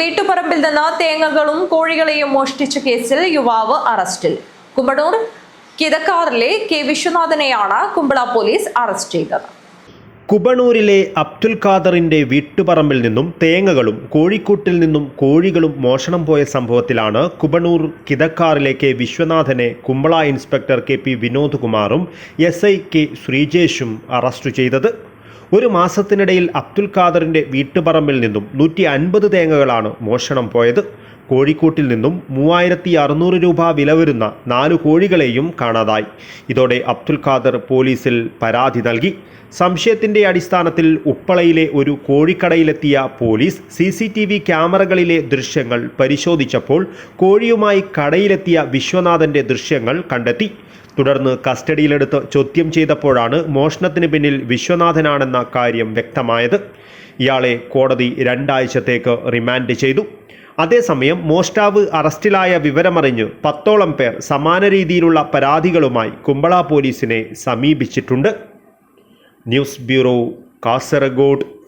വീട്ടുപറമ്പിൽ നിന്ന് തേങ്ങകളും കോഴികളെയും മോഷ്ടിച്ച കേസിൽ യുവാവ് അറസ്റ്റിൽ. കുമ്പടൂർ കിതക്കാറിലെ കെ വിശ്വനാഥനെയാണ് കുമ്പള പോലീസ് അറസ്റ്റ് ചെയ്തത്. കുബണൂരിലെ അബ്ദുൽ ഖാദറിന്റെ വീട്ടുപറമ്പിൽ നിന്നും തേങ്ങകളും കോഴിക്കൂട്ടിൽ നിന്നും കോഴികളും മോഷണം പോയ സംഭവത്തിലാണ് കുബണൂർ കിതക്കാറിലേക്ക് വിശ്വനാഥനെ Kumbla inspector K P Vinod കുമാറും എസ് ഐ കെ ശ്രീജേഷും അറസ്റ്റ് ചെയ്തത്. ഒരു മാസത്തിനിടയിൽ അബ്ദുൽ ഖാദറിന്റെ വീട്ടുപറമ്പിൽ നിന്നും നൂറ്റി അൻപത് തേങ്ങകളാണ് മോഷണം പോയത്. കോഴിക്കൂട്ടിൽ നിന്നും മൂവായിരത്തി അറുന്നൂറ് രൂപ വില വരുന്ന നാല് കോഴികളെയും കാണാതായി. ഇതോടെ അബ്ദുൽ ഖാദർ പോലീസിൽ പരാതി നൽകി. സംശയത്തിന്റെ അടിസ്ഥാനത്തിൽ ഉപ്പളയിലെ ഒരു കോഴിക്കടയിലെത്തിയ police C C T V ക്യാമറകളിലെ ദൃശ്യങ്ങൾ പരിശോധിച്ചപ്പോൾ കോഴിയുമായി കടയിലെത്തിയ വിശ്വനാഥന്റെ ദൃശ്യങ്ങൾ കണ്ടെത്തി. തുടർന്ന് കസ്റ്റഡിയിലെടുത്ത് ചോദ്യം ചെയ്തപ്പോഴാണ് മോഷണത്തിന് പിന്നിൽ വിശ്വനാഥനാണെന്ന കാര്യം വ്യക്തമായത്. ഇയാളെ കോടതി രണ്ടാഴ്ചത്തേക്ക് റിമാൻഡ് ചെയ്തു. അതേസമയം മോഷ്ടാവ് അറസ്റ്റിലായ വിവരമറിഞ്ഞ് പത്തോളം പേർ സമാന രീതിയിലുള്ള പരാതികളുമായി കുമ്പള പോലീസിനെ സമീപിച്ചിട്ടുണ്ട്. News bureau Kasaragod.